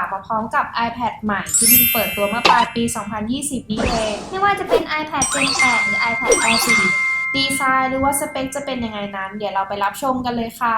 าหวามาพร้อมกับ iPad ใหม่ที่เพิ่งเปิดตัวเมื่อปลายปี 2020 นี้เอง ไม่ว่าจะเป็น iPad Gen 8 หรือ iPad Air 4ดีไซน์หรือว่าสเปคจะเป็นยังไงนั้น เดี๋ยวเราไปรับชมกันเลยค่ะ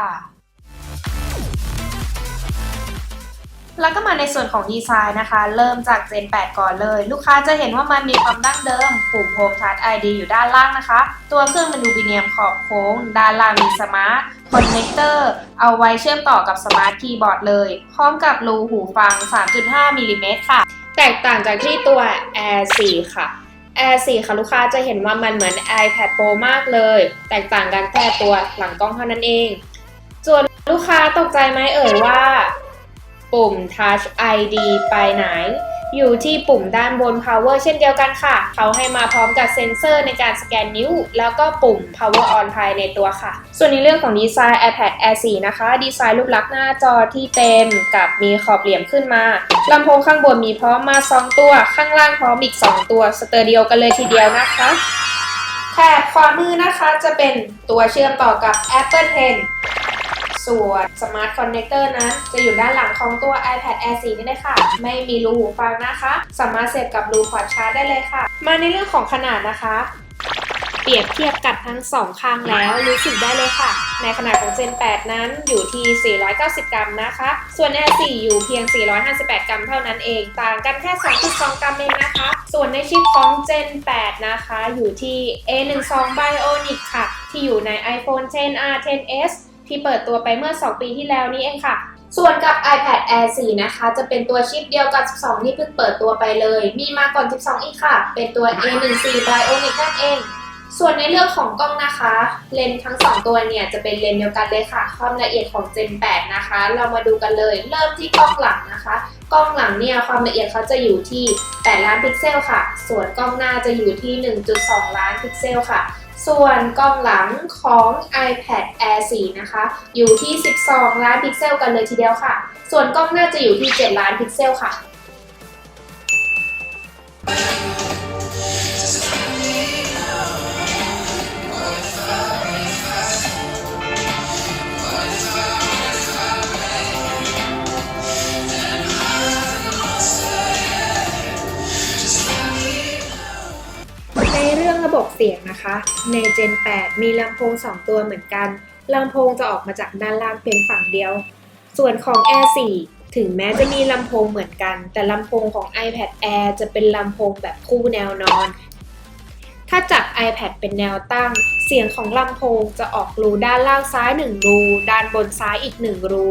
แล้วก็มาในส่วนของดีไซน์นะคะ เริ่มจาก Gen 8ก่อนเลย ลูกค้าจะเห็นว่ามันมีความดั้งเดิม ปุ่ม Home Touch ID อยู่ด้านล่างนะคะ ตัวเครื่องเป็นอลูมิเนียมขอบโค้ง ด้านล่างมีสมาร์ทคอนเนคเตอร์เอาไว้เชื่อมต่อกับสมาร์ทคีย์บอร์ดเลย พร้อมกับรูหูฟัง 3.5มิลลิเมตรค่ะ แตกต่างจากที่ตัว Air 4 ค่ะ Air 4 ค่ะลูกค้าจะเห็นว่ามันเหมือน iPad Pro มากเลย แตกต่างกันแค่ตัวหลังกล้องเท่านั้นเอง ส่วนลูกค้าตกใจไหมเอ่ยว่า ปุ่ม Touch ID ไปไหน อยู่ที่ปุ่มด้านบน Power เช่นเดียวกันค่ะ เขาให้มาพร้อมกับเซ็นเซอร์ในการสแกนนิ้ว แล้วก็ปุ่ม Power On ภายในตัวค่ะ ส่วนในเรื่องของดีไซน์ iPad Air 4 นะคะ ดีไซน์รูปลักษณ์หน้าจอที่เต็มกับมีขอบเหลี่ยมขึ้นมาลำโพงข้างบนมีพร้อมมา 2 ตัว ข้างล่างพร้อมอีก 2 ตัวสเตอริโอกันเลยทีเดียวนะคะแถบขวามือนะคะจะเป็นตัวเชื่อมต่อกับ Apple Pen ส่วน Smart Connector นั้นจะอยู่ด้านหลังของตัว iPad Air 4 นี่เลยค่ะ ไม่มีรูหูฟังนะคะ สามารถเสียบกับรูพอร์ตชาร์จได้เลยค่ะ มาในเรื่องของขนาดนะคะ เปรียบเทียบกับทั้งสองข้างแล้วรู้สึกได้เลยค่ะ ในขนาดของ Gen 8 นั้นอยู่ที่ 490 กรัมนะคะ ส่วน Air 4 อยู่เพียง 458 กรัมเท่านั้นเอง ต่างกันแค่ 2.2 กรัมเองนะคะ ส่วนในชิปของ Gen 8 นะคะ อยู่ที่ A12 Bionic ค่ะ ที่อยู่ใน iPhone 10R 10s ที่เปิดตัวไปเมื่อ 2 ปีที่แล้วนี้เองค่ะ ส่วนกับ iPad Air 4 นะคะ จะเป็นตัวชิปเดียวกับ 12 ที่เพิ่งเปิดตัวไปเลย มีมาก่อน 12 อีกค่ะ เป็นตัว A14 Bionic นั่นเอง ส่วนในเรื่องของกล้องนะคะ เลนส์ทั้ง 2 ตัวเนี่ยจะเป็นเลนส์เดียวกันเลยค่ะ ความละเอียดของ Gen 8 นะคะ เรามาดูกันเลย เริ่มที่กล้องหลังนะคะ กล้องหลังเนี่ยความละเอียดเขาจะอยู่ที่ 8 ล้านพิกเซลค่ะ ส่วนกล้องหน้าจะอยู่ที่ 1.2 ล้านพิกเซลค่ะ ส่วนกล้องหลังของ iPad Air 4 นะคะ อยู่ที่ 12 ล้านพิกเซลกันเลยทีเดียวค่ะ ส่วนกล้องหน้าจะอยู่ที่ 7 ล้านพิกเซลค่ะ องระบบเสียงนะคะ ใน Gen 8 มีลำโพง 2 ตัวเหมือนกัน ลำโพงจะออกมาจากด้านล่างเพียงฝั่งเดียว ส่วนของ Air 4 ถึงแม้จะมีลำโพงเหมือนกัน แต่ลำโพงของ iPad Air จะเป็นลำโพงแบบคู่แนวนอน ถ้าจับ iPad เป็นแนวตั้ง เสียงของลำโพงจะออกรูด้านล่างซ้าย 1 รู ด้านบนซ้ายอีก 1 รู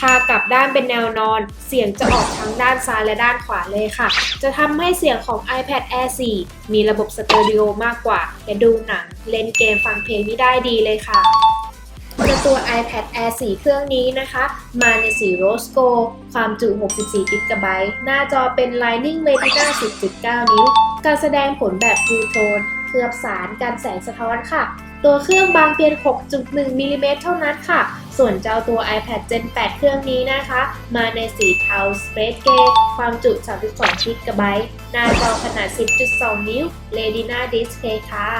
ถากลับด้านเป็นแนวนอน เสียงจะออกทั้งด้านซ้ายและด้านขวาเลยค่ะ จะทำให้เสียงของ iPad Air 4 มีระบบสเตอริโอมากกว่าและดูหนัง เล่นเกมฟังเพลงนี่ได้ดีเลยค่ะในตัว iPad Air 4 เครื่องนี้นะคะ มาในสี Rose Gold ความจุ 64 GB หน้าจอเป็น Lightning Retina 10.9 นิ้ว การแสดงผลแบบ Blue Tone เคลือบสารการแสงสะท้อนค่ะ ตัวเครื่องบางเพียง 6.1 มิลลิเมตรเท่านั้นค่ะ ส่วนเจ้าตัว iPad Gen 8 เครื่องนี้นะคะ มาในสีเทา Space Gray ความจุ 32 GB หน้าจอขนาด 10.2 นิ้ว Retina Display ค่ะ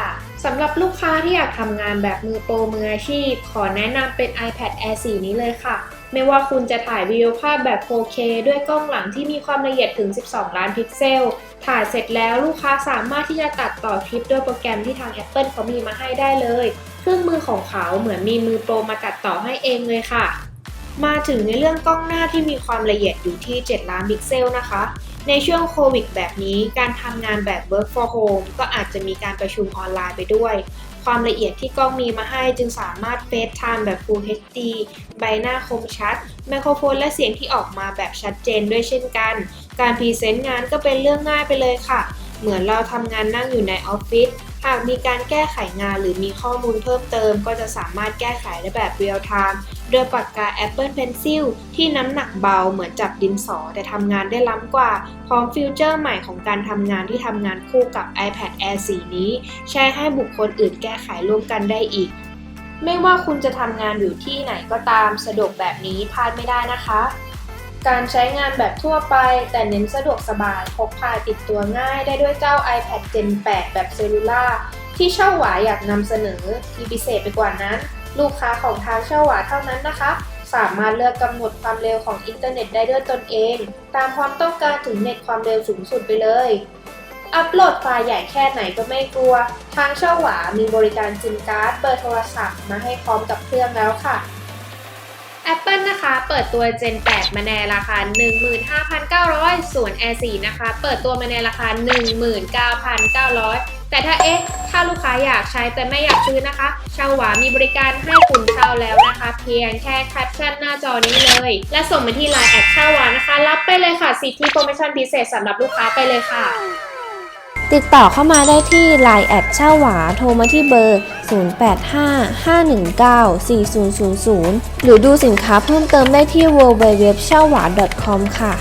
สำหรับลูกค้าที่อยากทำงานแบบมือโปรมืออาชีพ ขอแนะนำเป็น iPad Air 4 นี้เลยค่ะ ไม่ว่าคุณจะถ่ายวิดีโอภาพแบบ 4K ด้วยกล้องหลังที่มีความละเอียดถึง 12 ล้านพิกเซล ถ่ายเสร็จแล้วลูกค้าสามารถที่จะตัดต่อคลิปด้วยโปรแกรมที่ทาง Apple เขามีมาให้ได้เลย เครื่องมือของเขาเหมือนมีมือโปรมาตัดต่อให้เองเลยค่ะ มาถึงในเรื่องกล้องหน้าที่มีความละเอียดอยู่ที่ 7 ล้านพิกเซลนะคะในช่วงโควิดแบบนี้การทำงานแบบ work for home ก็อาจจะมีการประชุมออนไลน์ไปด้วย ความละเอียดที่กล้องมีมาให้จึงสามารถเฟซไทม์แบบ Full HD ใบหน้าคมชัด ไมโครโฟนและเสียงที่ออกมาแบบชัดเจนด้วยเช่นกัน การพรีเซนต์งานก็เป็นเรื่องง่ายไปเลยค่ะ เหมือนเราทำงานนั่งอยู่ในออฟฟิศ หากมีการแก้ไขงานหรือมีข้อมูลเพิ่มเติม ก็จะสามารถแก้ไขได้แบบเรียลไทม์ด้วยปากกา Apple Pencil ที่น้ำหนักเบาเหมือนจับดินสอ แต่ทำงานได้ล้ำกว่า พร้อมฟิวเจอร์ใหม่ของการทำงานที่ทำงานคู่กับ iPad Air 4นี้ ใช้ให้บุคคลอื่นแก้ไขร่วมกันได้อีก ไม่ว่าคุณจะทำงานอยู่ที่ไหนก็ตามสะดวกแบบนี้พลาดไม่ได้นะคะ การใช้งานแบบทั่วไป แต่เน้นสะดวกสบายพกพาติดตัวง่ายได้ด้วยเจ้า iPad Gen 8 แบบเซลลูล่าที่เช่าหวาอยากนำเสนอที่พิเศษไปกว่านั้น ลูกค้าของทางเช่าหวาเท่านั้นนะคะสามารถเลือกกำหนดความเร็วของอินเทอร์เน็ตได้ด้วยตนเอง ตามความต้องการถึงเน็ตความเร็วสูงสุดไปเลย อัปโหลดไฟล์ใหญ่แค่ไหนก็ไม่กลัว ทางเช่อหวามีบริการซิมการ์ดเบอร์โทรศัพท์มาให้พร้อมกับเครื่องแล้วค่ะ Apple นะคะเปิดตัว Gen 8 มาในราคา 15,900 ส่วน Air 4 นะคะ เปิดตัวมาในราคา 19,900 แต่ถ้าเอ๊ะ ถ้าลูกค้าอยากใช้แต่ไม่อยากซื้อนะคะชาวหวามีบริการให้คุณเช่าแล้วนะคะ เพียงแค่แคปชั่นหน้าจอนี้เลย และส่งมาที่ Line แอดชาวหวานะคะ รับไปเลยค่ะ สิทธิโปรโมชั่นพิเศษสำหรับลูกค้าไปเลยค่ะ ติดต่อเข้ามาได้ที่ Line แอดเช่าหวาโทรมาที่เบอร์ 0855194000 หรือดูสินค้าเพิ่มเติมได้ที่ www.shawar.com ค่ะ